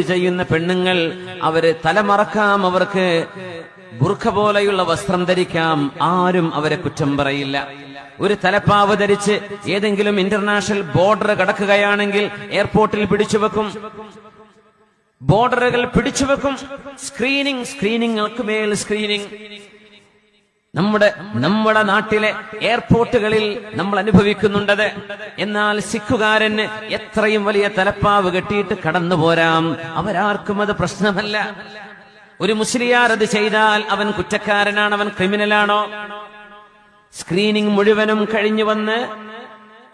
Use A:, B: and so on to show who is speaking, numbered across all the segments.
A: ചെയ്യുന്ന പെണ്ണുങ്ങൾ അവർ തലമറക്കാം അവർക്ക് ബുർഖ പോലെയുള്ള വസ്ത്രം ധരിക്കാം. ആരും അവരെ കുറ്റം പറയില്ല. ഒരു തലപ്പാവ് ധരിച്ച് ഏതെങ്കിലും ഇന്റർനാഷണൽ ബോർഡർ കടക്കുകയാണെങ്കിൽ എയർപോർട്ടിൽ പിടിച്ചുവെക്കും ബോർഡറുകൾ പിടിച്ചുവെക്കും സ്ക്രീനിങ് സ്ക്രീനിങ്ങൾക്ക് മേൽ സ്ക്രീനിങ്. നമ്മുടെ നമ്മുടെ നാട്ടിലെ എയർപോർട്ടുകളിൽ നമ്മൾ അനുഭവിക്കുന്നുണ്ടത്. എന്നാൽ സിഖുകാരന് എത്രയും വലിയ തലപ്പാവ് കെട്ടിയിട്ട് കടന്നു പോരാം. അവരാർക്കും അത് പ്രശ്നമല്ല. ഒരു മുസ്ലിയാർ അത് ചെയ്താൽ അവൻ കുറ്റക്കാരനാണ് അവൻ ക്രിമിനലാണോ? സ്ക്രീനിംഗ് മുഴുവനും കഴിഞ്ഞു വന്ന്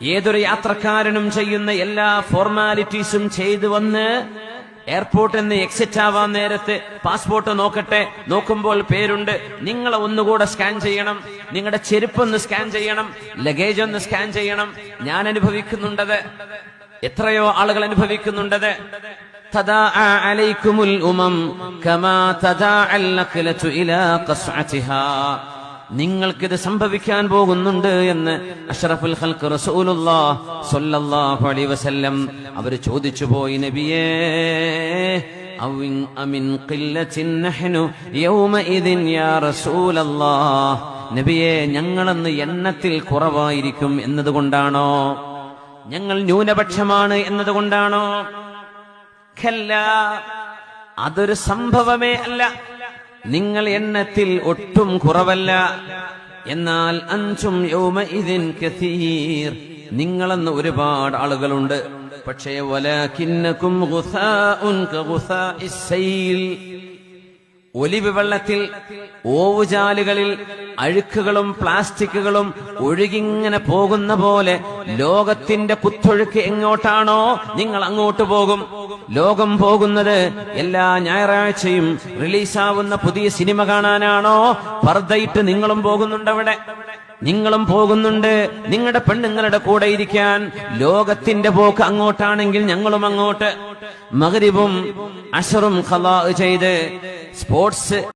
A: ഏതൊരു യാത്രക്കാരനും ചെയ്യുന്ന എല്ലാ ഫോർമാലിറ്റീസും ചെയ്തു വന്ന് എയർപോർട്ടിൽ നിന്ന് എക്സിറ്റ് ആവാൻ നേരത്ത് പാസ്പോർട്ട് നോക്കട്ടെ. നോക്കുമ്പോൾ പേരുണ്ട്. നിങ്ങളെ ഒന്നുകൂടെ സ്കാൻ ചെയ്യണം. നിങ്ങളുടെ ചെരുപ്പ് ഒന്ന് സ്കാൻ ചെയ്യണം. ലഗേജ് ഒന്ന് സ്കാൻ ചെയ്യണം. ഞാൻ അനുഭവിക്കുന്നുണ്ടത്. എത്രയോ ആളുകൾ അനുഭവിക്കുന്നുണ്ടത്. അലൈക്കുമുൽ ഉമം കമാ തദാ ഇലാ ഖസ്അതിഹാ നിങ്ങൾക്കിത് സംഭവിക്കാൻ പോകുന്നുണ്ട് എന്ന് അഷറഫുൽ ഹൽക്ക് റസൂലുള്ള അലൈഹി വസല്ലം അവർ ചോദിച്ചു പോയി നബിയേ നബിയെ ഞങ്ങളന്ന് എണ്ണത്തിൽ കുറവായിരിക്കും എന്നതുകൊണ്ടാണോ? ഞങ്ങൾ ന്യൂനപക്ഷമാണ് എന്നതുകൊണ്ടാണോ? അതൊരു സംഭവമേ അല്ല. നിങ്ങൾ എണ്ണത്തിൽ ഒട്ടും കുറവല്ല. എന്നാൽ അഞ്ചും യൗമ ഇതിൻ കഥീർ നിങ്ങളെന്ന് ഒരുപാട് ആളുകളുണ്ട്. പക്ഷേ വല സൈൽ ഒലിവ് വെള്ളത്തിൽ ഓവുചാലുകളിൽ അഴുക്കുകളും പ്ലാസ്റ്റിക്കുകളും ഒഴുകിങ്ങനെ പോകുന്ന പോലെ ലോകത്തിന്റെ കുത്തൊഴുക്ക് എങ്ങോട്ടാണോ നിങ്ങൾ അങ്ങോട്ട് പോകും. ലോകം പോകുന്നത് എല്ലാ ഞായറാഴ്ചയും റിലീസാവുന്ന പുതിയ സിനിമ കാണാനാണോ? പർദ്ദയിട്ട് നിങ്ങളും പോകുന്നുണ്ടവിടെ നിങ്ങളും പോകുന്നുണ്ട്. നിങ്ങളുടെ പെണ്ണുങ്ങളുടെ കൂടെ ഇരിക്കാൻ ലോകത്തിന്റെ പോക്ക് അങ്ങോട്ടാണെങ്കിൽ ഞങ്ങളും അങ്ങോട്ട്. മകരിവും അഷറും ചെയ്ത് സ്പോർട്സ്